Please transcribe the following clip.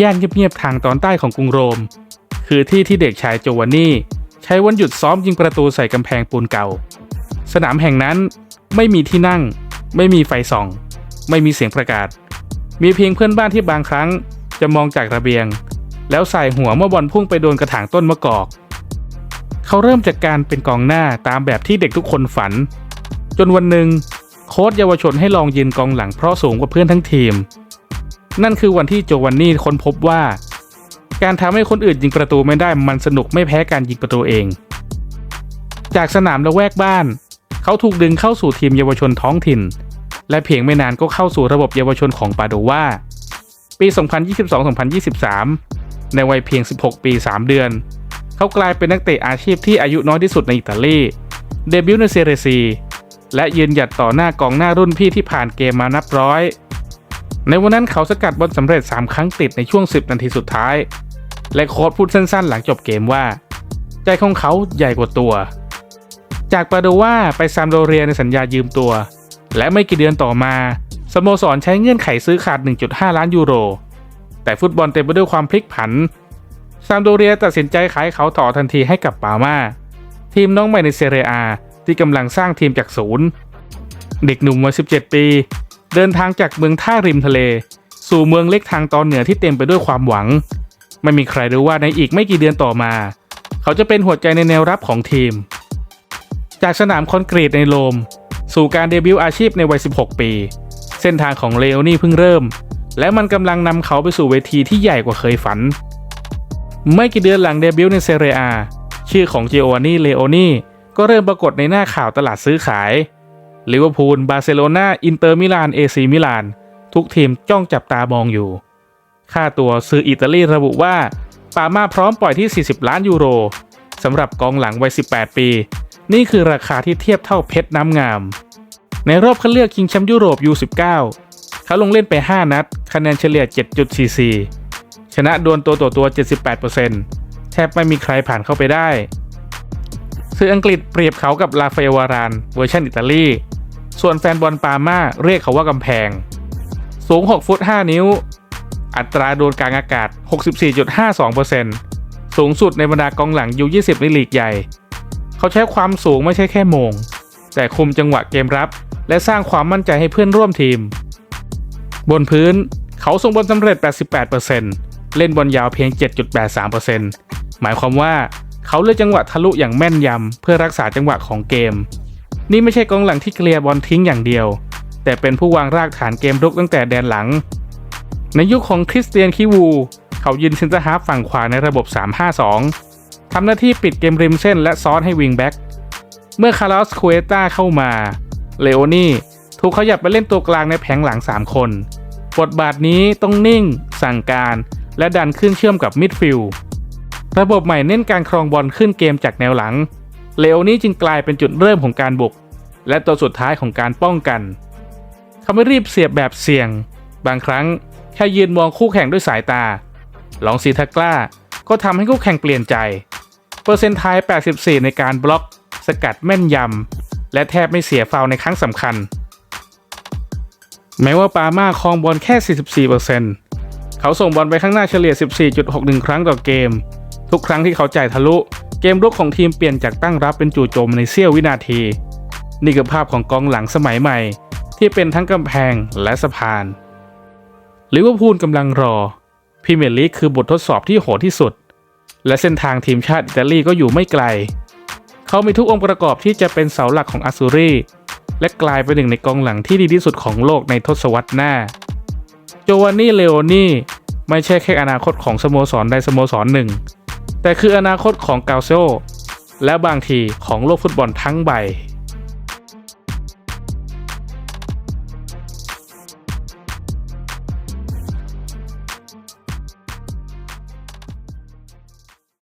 ย่านเงียบๆทางตอนใต้ของกรุงโรม คือที่ที่เด็กชายโจวานนี่ใช้วันหยุดซ้อมยิงประตูใส่กำแพงปูนเก่า สนามแห่งนั้นไม่มีที่นั่ง ไม่มีไฟส่อง ไม่มีเสียงประกาศ มีเพียงเพื่อนบ้านที่บางครั้งจะมองจากระเบียง แล้วใส่หัวเมื่อบอลพุ่งไปโดนกระถางต้นมะกอก เขาเริ่มจากการเป็นกองหน้าตามแบบที่เด็กทุกคนฝัน จนวันหนึ่ง โค้ชเยาวชนให้ลองยืนกองหลังเพราะสูงกว่าเพื่อนทั้งทีม นั่นคือวันที่โจวันนี่ค้นพบว่า การทำให้คนอื่นยิงประตูไม่ได้มันสนุกไม่แพ้การยิงประตูเอง จากสนามละแวกบ้าน เขาถูกดึงเข้าสู่ทีมเยาวชนท้องถิ่น และเพียงไม่นานก็เข้าสู่ระบบเยาวชนของปาโดวาปี 2022-2023 ในวัยเพียง 16 ปี 3 เดือน เขากลายเป็นนักเตะอาชีพที่อายุน้อยที่สุดในอิตาลี เดบิวต์ในเซเรซี และยืนหยัดต่อหน้ากองหน้ารุ่นพี่ที่ผ่านเกมมานับร้อย ในวันนั้นเขาสกัดบอลสำเร็จ 3 ครั้งติดในช่วง 10 นาทีสุดท้าย และโค้ชพูดสั้นๆ หลังจบเกมว่า ใจของเขาใหญ่กว่าตัว จากปาโดวาไปซามโดเรียในสัญญายืมตัว และไม่กี่เดือนต่อมาสโมสรใช้เงื่อนไขซื้อขาด 1.5 ล้านยูโร แต่ฟุตบอลเต็มไปด้วยความพลิกผัน ซามโดเรียตัดสินใจขายเขาต่อทันทีให้กับปามาทีมน้องใหม่ในเซเรียอา ที่กำลังสร้างทีมจากศูนย์ เด็กหนุ่มวัย 17 ปี เดินทางจากเมืองท่าริมทะเล สู่เมืองเล็กทางตอนเหนือที่เต็มไปด้วยความหวัง ไม่มีใครรู้ว่าในอีกไม่กี่เดือนต่อมา เขาจะเป็นหัวใจในแนวรับของทีม จากสนามคอนกรีตในโรมสู่การเดบิวต์อาชีพในวัย 16 ปี เส้นทางของเลโอนี่เพิ่งเริ่ม และมันกำลังนำเขาไปสู่เวทีที่ใหญ่กว่าเคยฝัน ไม่กี่เดือนหลังเดบิวต์ในเซเรียชื่อของเจโอวานีเลโอนี่ ก็เริ่มปรากฏในหน้าข่าวตลาดซื้อขายลิเวอร์พูล บาร์เซโลนาอินเตอร์มิลาน เอซีมิลาน ทุกทีมจ้องจับตามองอยู่ ค่าตัวซื้ออิตาลีระบุว่า ปามาพร้อมปล่อยที่ 40 ล้านยูโรสำหรับกองหลังวัย 18 ปี นี่คือราคาที่เทียบเท่าเพชรน้ำงาม ในรอบคัดเลือกคิงแชมป์ยุโรป U19 เขาลงเล่นไป 5 นัด คะแนนเฉลี่ย 7.44 ชนะดวลตัวต่อตัว 78%แทบไม่มีใครผ่านเข้าไปได้ สื่ออังกฤษเปรียบเขากับลาฟาเอวารานเวอร์ชันอิตาลี ส่วนแฟนบอลปาม่าเรียกเขาว่ากำแพง สูง 6 ฟุต 5 นิ้ว อัตราโดนกลางอากาศ 64.52%สูงสุดในบรรดากองหลังยู20ในลีกใหญ่ เขาใช้ความสูงไม่ใช่แค่โมง แต่คุมจังหวะเกมรับ และสร้างความมั่นใจให้เพื่อนร่วมทีม บนพื้นเขาส่งบอลสำเร็จ 88%เล่นบอลยาวเพียง 7.83%หมายความว่า เขาเลือกจังหวะทะลุอย่างแม่นยำเพื่อรักษาจังหวะของเกม นี่ไม่ใช่กองหลังที่เคลียร์บอลทิ้งอย่างเดียว แต่เป็นผู้วางรากฐานเกมรุกตั้งแต่แดนหลัง ในยุคของคริสเตียนคิวู เขายืนเซนเตอร์ฮาฟฝั่งขวาในระบบ 3-5-2 ทำหน้าที่ปิดเกมริมเส้นและซ้อนให้วิงแบ็กเมื่อคาร์ลอสคูเอต้าเข้ามาเลโอนี่ถูกเขาหยับไปเล่นตัวกลางในแผงหลัง 3 คน บทบาทนี้ต้องนิ่ง สั่งการ และดันขึ้นเชื่อมกับมิดฟิลด์ ระบบใหม่เน้นการครองบอลขึ้นเกมจากแนวหลัง เลโอนี่จึงกลายเป็นจุดเริ่มของการบุก และตัวสุดท้ายของการป้องกัน เขาไม่รีบเสียบแบบเสี่ยง บางครั้งแค่ยืนมองคู่แข่งด้วยสายตาลองซีทักล้า ก็ทำให้คู่แข่งเปลี่ยนใจ เปอร์เซ็นต์ทาย 84 ในการบล็อก สกัดแม่นยำ และแทบไม่เสียฟาวในครั้งสำคัญ แม้ว่าปาม่าครองบอลแค่ 44%เขาส่งบอลไปข้างหน้าเฉลี่ย 14.61 ครั้งต่อเกม ทุกครั้งที่เขาจ่ายทะลุ เกมรุกของทีมเปลี่ยนจากตั้งรับเป็นจู่โจมในเสี้ยววินาที นี่คือภาพของกองหลังสมัยใหม่ ที่เป็นทั้งกำแพงและสะพานลิเวอร์พูลกำลังรอพรีเมียร์ลีกคือบททดสอบที่โหดที่สุด และเส้นทางทีมชาติอิตาลีก็อยู่ไม่ไกล เขามีทุกองค์ประกอบที่จะเป็นเสาหลักของอาซูรีและกลายเป็นหนึ่งในกองหลังที่ดีที่สุดของโลกในทศวรรษหน้า โจวานนี่เลโอนี่ไม่ใช่แค่อนาคตของสโมสรใดสโมสรหนึ่ง แต่คืออนาคตของกาเซโอและบางทีของโลกฟุตบอลทั้งใบ